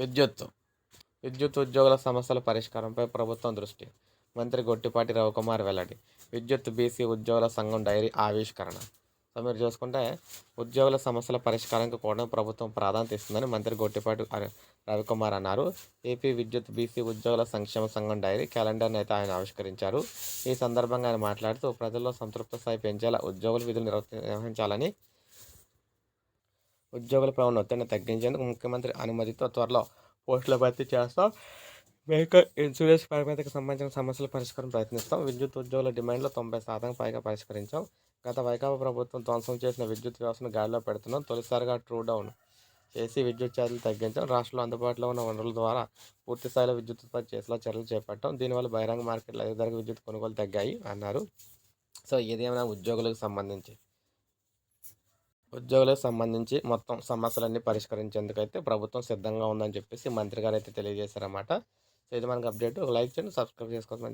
విద్యుత్ విద్యుత్ ఉద్యోగుల సమస్యల పరిష్కారంపై ప్రభుత్వం దృష్టి. మంత్రి గొట్టిపాటి రవికుమార్ వెల్లడి. విద్యుత్ బీసీ ఉద్యోగుల సంఘం డైరీ ఆవిష్కరణ. సో మీరు చూసుకుంటే ఉద్యోగుల సమస్యల పరిష్కారానికి కూడా ప్రభుత్వం ప్రాధాన్యత ఇస్తుందని మంత్రి గొట్టిపాటి రవికుమార్ అన్నారు. ఏపీ విద్యుత్ బీసీ ఉద్యోగుల సంక్షేమ సంఘం డైరీ క్యాలెండర్ని అయితే ఆయన ఆవిష్కరించారు. ఈ సందర్భంగా ఆయన మాట్లాడుతూ ప్రజల్లో సంతృప్త స్థాయి పెంచేలా ఉద్యోగులు విధులు నిర్వహించాలని ఉద్యోగులపై ఉన్న ఒత్తిడిని తగ్గించేందుకు ముఖ్యమంత్రి అనుమతితో త్వరలో పోస్టుల భర్తీ చేస్తాం. వెహికల్ ఇన్సూరెన్స్ పరిమితికి సంబంధించిన సమస్యల పరిష్కారం ప్రయత్నిస్తాం. విద్యుత్ ఉద్యోగుల డిమాండ్లో తొంభై శాతం పైగా పరిష్కరించాం. గత వైకాపా ప్రభుత్వం ధ్వంసం చేసిన విద్యుత్ వ్యవస్థను గాడిలో పెడుతున్నాం. తొలిసారిగా ట్రూ డౌన్ చేసి విద్యుత్ ఛార్జీలు తగ్గించడం రాష్ట్రంలో అందుబాటులో ఉన్న వనరుల ద్వారా పూర్తి స్థాయిలో విద్యుత్ ఉత్పత్తి చేసేలా చర్యలు చేపట్టడం దీనివల్ల బహిరంగ మార్కెట్లో అధిక ధరకు విద్యుత్ కొనుగోలు తగ్గాయి అన్నారు. సో ఇదేమైనా ఉద్యోగులకు సంబంధించి ఉద్యోగులకు సంబంధించి మొత్తం సమస్యలన్నీ పరిష్కరించేందుకైతే ప్రభుత్వం సిద్ధంగా ఉందని చెప్పేసి మంత్రి గారు అయితే తెలియజేశారన్నమాట. సో ఇది మనకు అప్డేట్. ఒక లైక్ చేయండి సబ్స్క్రైబ్ చేసుకోవచ్చు